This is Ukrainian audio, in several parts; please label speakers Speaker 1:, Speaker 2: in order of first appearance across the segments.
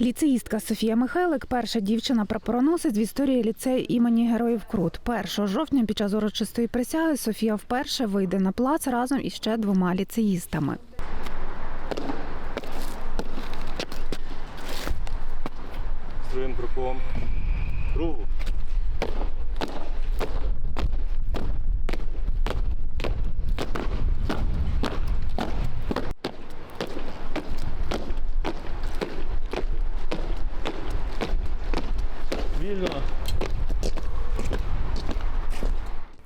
Speaker 1: Ліцеїстка Софія Михайлик перша дівчина-прапороносець в історії ліцею імені Героїв Крут. 1 жовтня під час урочистої присяги Софія вперше вийде на плац разом із ще двома ліцеїстами.
Speaker 2: Строїм кроком. Вільно.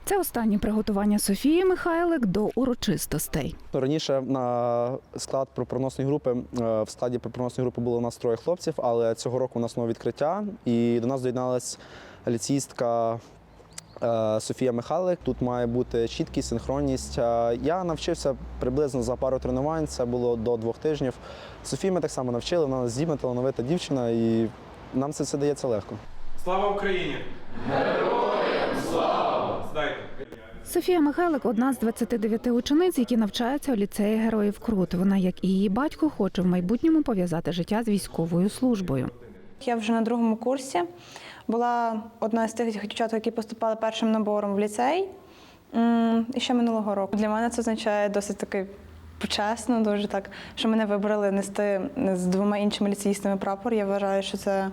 Speaker 1: Це останнє приготування Софії Михайлик до урочистостей.
Speaker 3: Раніше на склад прапороносної групи е, в складі прапороносної групи було у нас троє хлопців, але цього року у нас нове відкриття, і до нас доєдналась ліцеїстка е, Софія Михайлик. Тут має бути чіткість, синхронність. Е, Я навчився приблизно за пару тренувань, це було до двох тижнів. Софію ми так само навчили, вона здібна, талановита дівчина, і нам це все дається легко.
Speaker 4: Слава Україні! Героям слава! Здайте.
Speaker 1: Софія Михайлик одна з 29 учениць, які навчаються у ліцеї Героїв Крут. Вона, як і її батько, хоче в майбутньому пов'язати життя з військовою службою.
Speaker 5: Я вже на другому курсі була одна з тих дівчат, які поступали першим набором в ліцей і ще минулого року. Для мене це означає досить таки почесно, дуже так, що мене вибрали нести з двома іншими ліцеїстами прапор. Я вважаю, що це.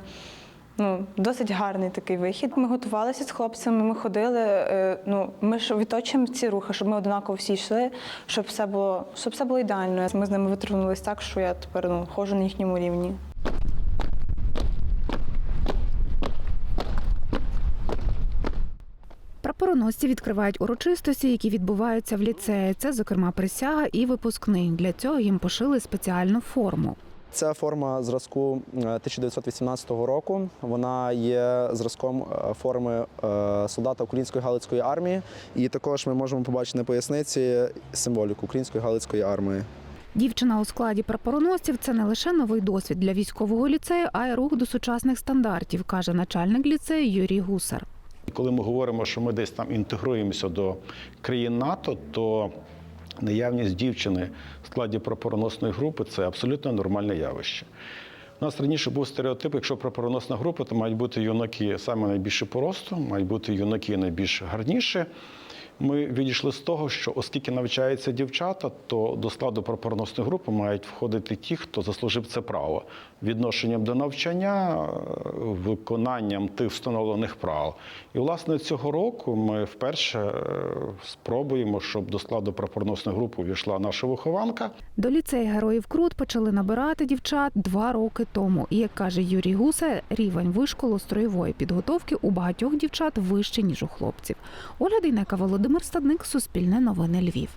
Speaker 5: Ну, досить гарний такий вихід. Ми готувалися з хлопцями, ми ходили. е, Ну, ми ж відточуємо ці рухи, щоб ми однаково всі йшли, щоб все було, щоб все було ідеально. Ми з ними витримувалися так, що я тепер ну, ходжу на їхньому рівні.
Speaker 1: Прапороносці відкривають урочистості, які відбуваються в ліцеї. Це, зокрема, присяга і випускний. Для цього їм пошили спеціальну форму.
Speaker 3: Це форма зразку е, 1918 року. Вона є зразком е, форми е, солдата Української Галицької армії. І також ми можемо побачити на поясниці символіку Української Галицької армії.
Speaker 1: Дівчина у складі прапороносців це не лише новий досвід для військового ліцею, а й рух до сучасних стандартів, каже начальник ліцею Юрій Гусар.
Speaker 6: Коли ми говоримо, що ми десь там інтегруємося до країн НАТО, то наявність дівчини в складі прапороносної групи це абсолютно нормальне явище. У нас раніше був стереотип, якщо пропороносна група, то мають бути юнаки саме найбільше по росту, мають бути юнаки найбільш гарніші. Ми відійшли з того, що оскільки навчаються дівчата, то до складу прапороносної групи мають входити ті, хто заслужив це право відношенням до навчання, е, виконанням тих встановлених правил. І власне цього року ми вперше е, спробуємо, щоб до складу прапороносної групи увійшла наша вихованка.
Speaker 1: До ліцею Героїв Крут почали набирати дівчат два роки тому. І як каже Юрій Гусар, рівень вишколу строєвої підготовки у багатьох дівчат вищий, ніж у хлопців. Оля Дейнека, Володимир Стадник, Суспільне новини Львів.